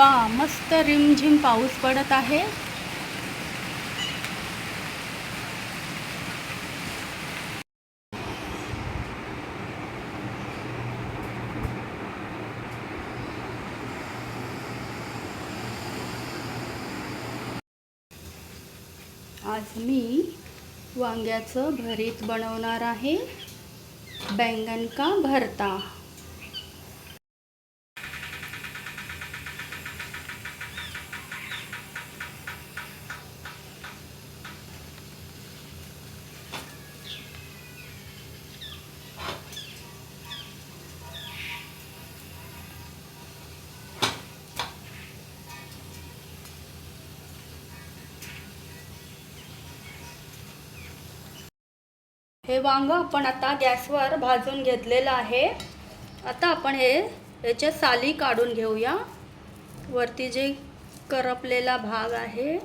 वा मस्त रिमझिम पाऊस पडत आहे. आज मी वांग्याचं भरीत बनवणार आहे. बैंगन का भरता? हे वांग आपण आता गॅसवर भाजून घेतलेलं आहे. आता आपण हे याच्या साली काढून घेऊया. वरती जे करपलेला भाग आहे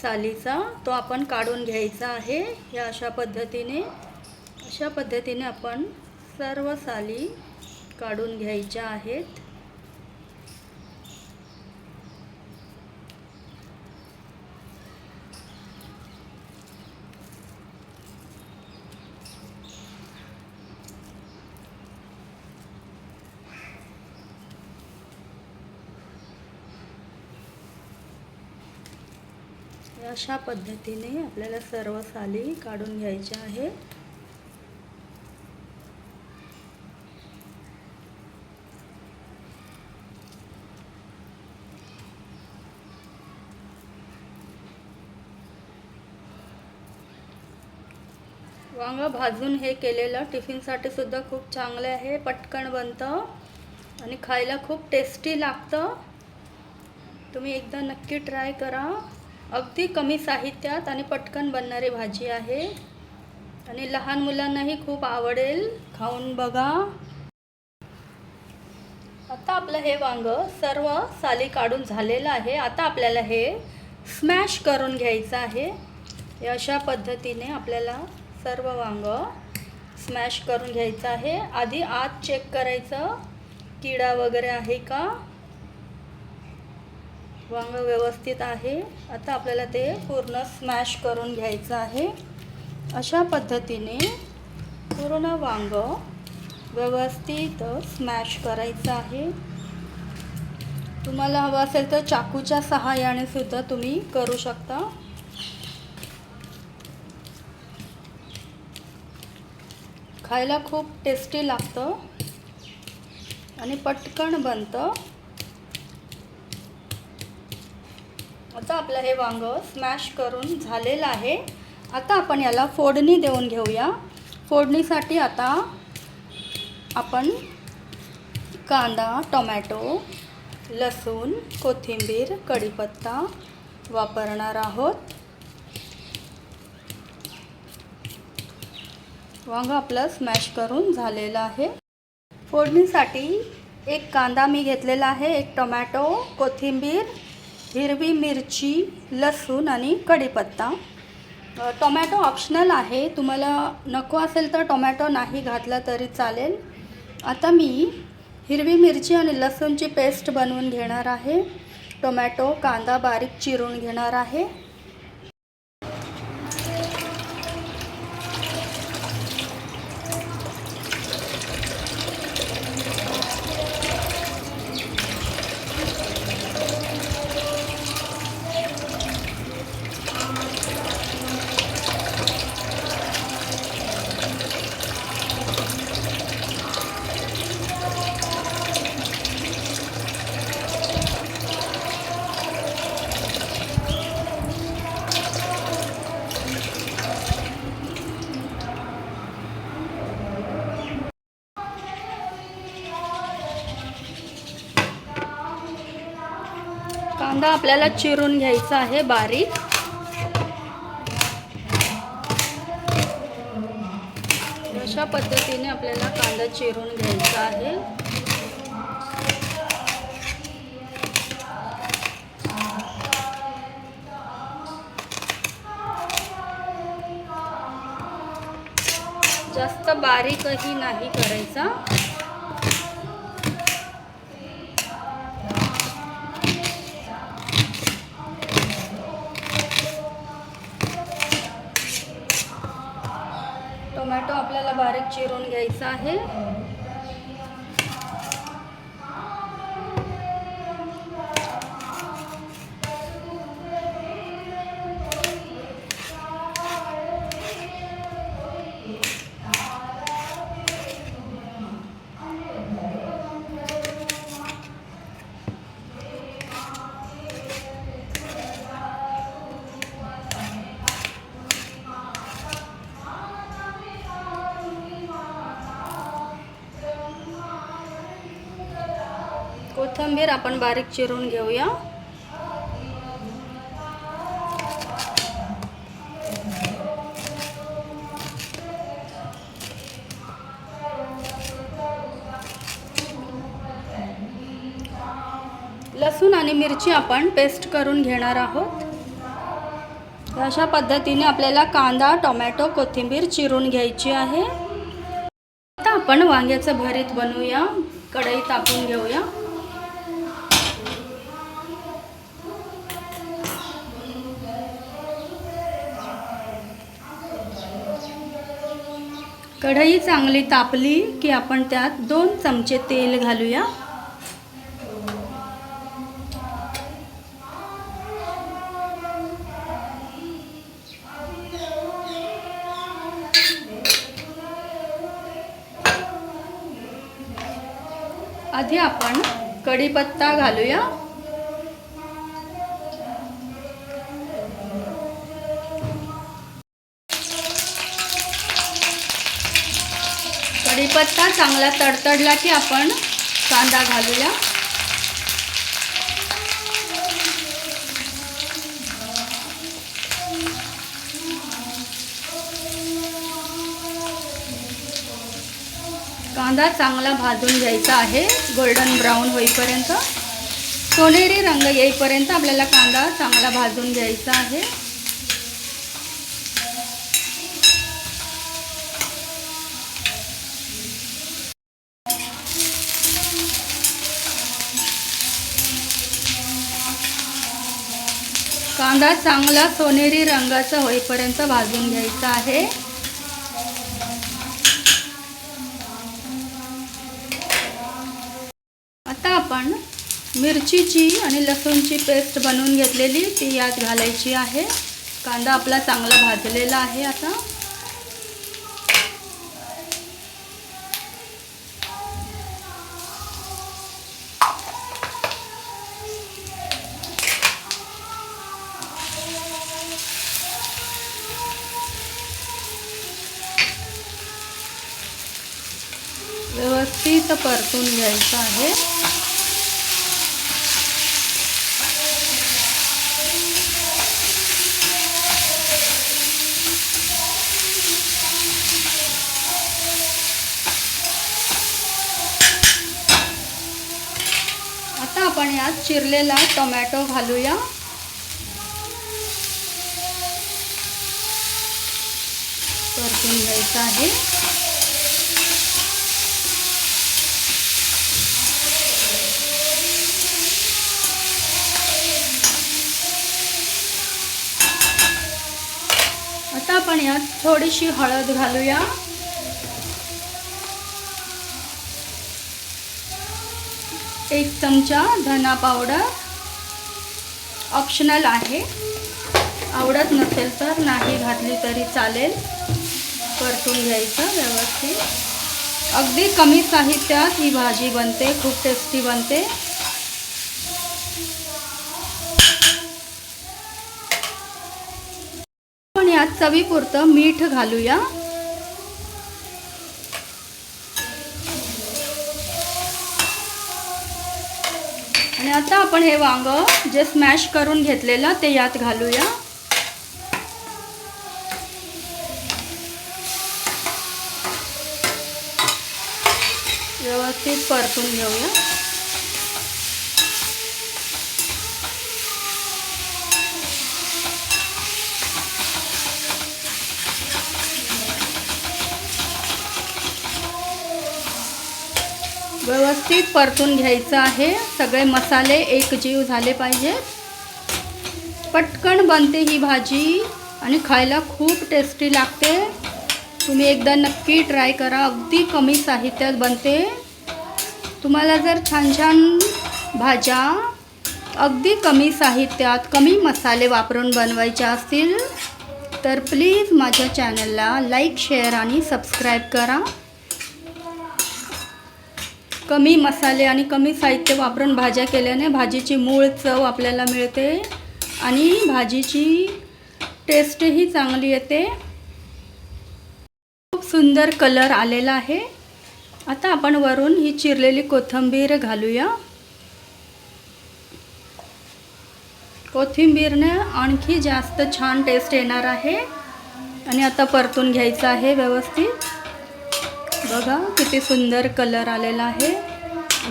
सालीचा तो आपण काढून घ्यायचा आहे. या अशा पद्धतीने अशा पद्धतीने आपण सर्व साली काढून घ्यायच्या आहेत. अशा पद्धतीने आपल्याला सर्व साली काढून घ्यायच्या आहे. वांग भाजून हे केलेलं टिफिनसाठी सुद्धा खूप चांगले आहे. पटकन बनतं आणि खायला खूप टेस्टी लागतं. तुम्ही एकदा नक्की ट्राय करा. अगदी कमी साहित्यात आणि पटकन बनणारी भाजी आहे. आणि लहान मुलांनाही खूप आवडेल. खाऊन बघा. आता आपलं हे वांग सर्व साली काढून झालेलं आहे. आता आपल्याला हे स्मॅश करून घ्यायचं आहे. अशा पद्धतीने आपल्याला सर्व वांग स्मॅश करून घ्यायचं आहे. आधी आत चेक करायचं. किडा वगैरे आहे का? वांग व्यवस्थित आहे. आता आपल्याला ते पूर्ण स्मॅश करून घ्यायचं आहे. अशा पद्धतीने पूर्ण वांग व्यवस्थित स्मॅश करायचं आहे. तुम्हाला हवं असेल तर चाकूच्या सहाय्याने सुद्धा तुम्ही करू शकता. खायला खूप टेस्टी लागतं. आणि पटकन बनतं. आता आपलं हे वांग स्मॅश करून झालेलं आहे. आता आपण याला फोडणी देऊन घेऊया. फोडणीसाठी आता आपण कांदा टोमॅटो लसूण कोथिंबीर कढीपत्ता वापरणार आहोत. वांग आपलं स्मॅश करून झालेलं आहे. फोडणीसाठी एक कांदा मी घेतलेला आहे एक टोमॅटो कोथिंबीर हिरवी मिरची लसूण आणि कढीपत्ता. टोमॅटो ऑप्शनल आहे. तुम्हाला नको असेल तर टोमॅटो नाही घातला तरी चालेल. आता मी हिरवी मिरची आणि लसूणची पेस्ट बनवून घेणार आहे. टोमॅटो कांदा बारीक चिरून घेणार आहे. कांदा आपल्याला चिरून घ्यायचा आहे बारीक. अशा पद्धतीने आपल्याला कांदा चिरून घ्यायचा आहे. जास्त बारीकही नाही करायचा. बारीक चिरून घ्यायचा आहे. कोथंबीर आपण बारीक चिरून घेऊया. लसूण आणि मिरची आपण पेस्ट करून घेणार आहोत. अशा पद्धतीने आपल्याला कांदा टोमॅटो कोथिंबीर चिरून घ्यायची आहे. आता आपण वांग्याचं भरीत बनवूया. कढई तापून घेऊया. कढई चांगली तापली की आपण त्यात दोन चमचे तेल घालूया. आधी आपण कढीपत्ता घालूया. कढीपत्ता चांगला तडतडला की आपण कांदा घालूया. कांदा चांगला भाजून घ्यायचा आहे. गोल्डन ब्राऊन होईपर्यंत. सोनेरी रंग येईपर्यंत आपल्याला कांदा चांगला भाजून घ्यायचा आहे. कांदा चांगला सोनेरी रंगाचा होईपर्यंत भाजून घ्यायचा आहे. आता आपण मिरचीची आणि लसूणची पेस्ट बनवून घेतलेली ती यात घालायची आहे. कांदा आपला चांगला भाजलेला आहे आता. परतून घ्यायचं आहे. आता आपण यात चिरलेला टोमॅटो घालूया. परतून घ्यायचं आहे. आता आपण यात थोडीशी हळद घालूया. एक चमचा धना पावडर. ऑप्शनल आहे. आवडत नसेल तर नाही घातली तरी चालेल. परतून घ्यायचं व्यवस्थित. अगदी कमी साहित्यात ही भाजी बनते खूप टेस्टी बनते पण यात चवीपुरतं मीठ घालूया. आणि आता आपण हे वांग जे स्मॅश करून घेतलेलं ते यात घालूया. व्यवस्थित परतून घेऊया. व्यवस्थित परतून घ्यायचं आहे. सगळे मसाले एकजीव झाले पाहिजे. पटकन बनते ही भाजी आणि खायला खूप टेस्टी लागते. तुम्ही एकदा नक्की ट्राय करा. अगदी कमी साहित्यात बनते. तुम्हाला जर छान छान भाज्या अगदी कमी साहित्यात कमी मसाले वापरून बनवायच्या असतील तर प्लीज माझ्या चॅनलला लाईक शेअर आणि सबस्क्राईब करा. कमी मसाले आणि कमी साहित्य वापरून भाज्या केल्याने भाजीची मूळ चव आपल्याला मिळते आणि भाजीची टेस्टही चांगली येते. खूप सुंदर कलर आलेला आहे. आता आपण वरून ही चिरलेली कोथिंबीर घालूया. कोथिंबीरने आणखी जास्त छान टेस्ट येणार आहे. आणि आता परतून घ्यायचं आहे व्यवस्थित. बघा किती सुंदर कलर आलेला आहे.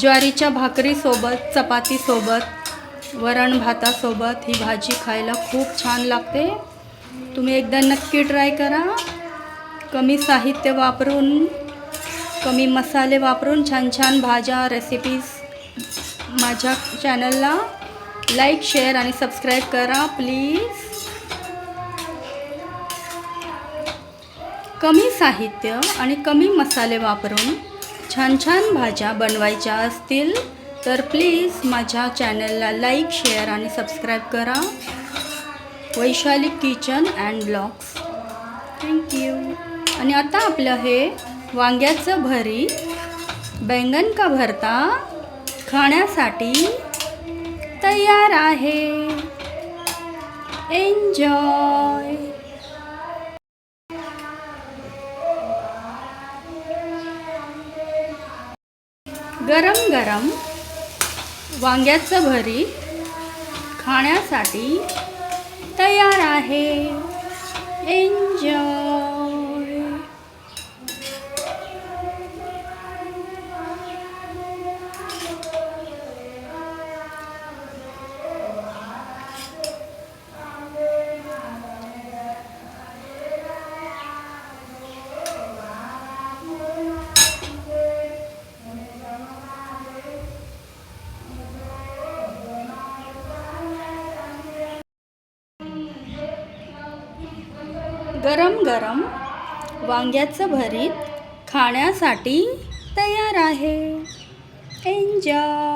ज्वारीच्या भाकरीसोबत चपातीसोबत वरण भातासोबत ही भाजी खायला खूप छान लागते. तुम्ही एकदा नक्की ट्राय करा. कमी साहित्य वापरून कमी मसाले वापरून छान छान भाज्या रेसिपीज माझ्या चॅनलला लाईक शेअर आणि सबस्क्राईब करा प्लीज कमी साहित्य आणि कमी मसाले वापरून छान छान भाज्या बनवायच्या असतील तर प्लीज माझ्या चॅनलला लाईक शेअर आणि सबस्क्राईब करा. Vaishali kitchen and blogs. Thank you आणि आता आपलं हे वांग्याचं भरी बैंगन का भरता खाण्यासाठी तयार आहे. एन्जॉय गरम गरम वांग्याचं भरीत खाण्यासाठी तयार आहे. एन्जॉय गरम गरम वांग्याचं भरीत खाण्यासाठी तयार आहे. एन्जॉय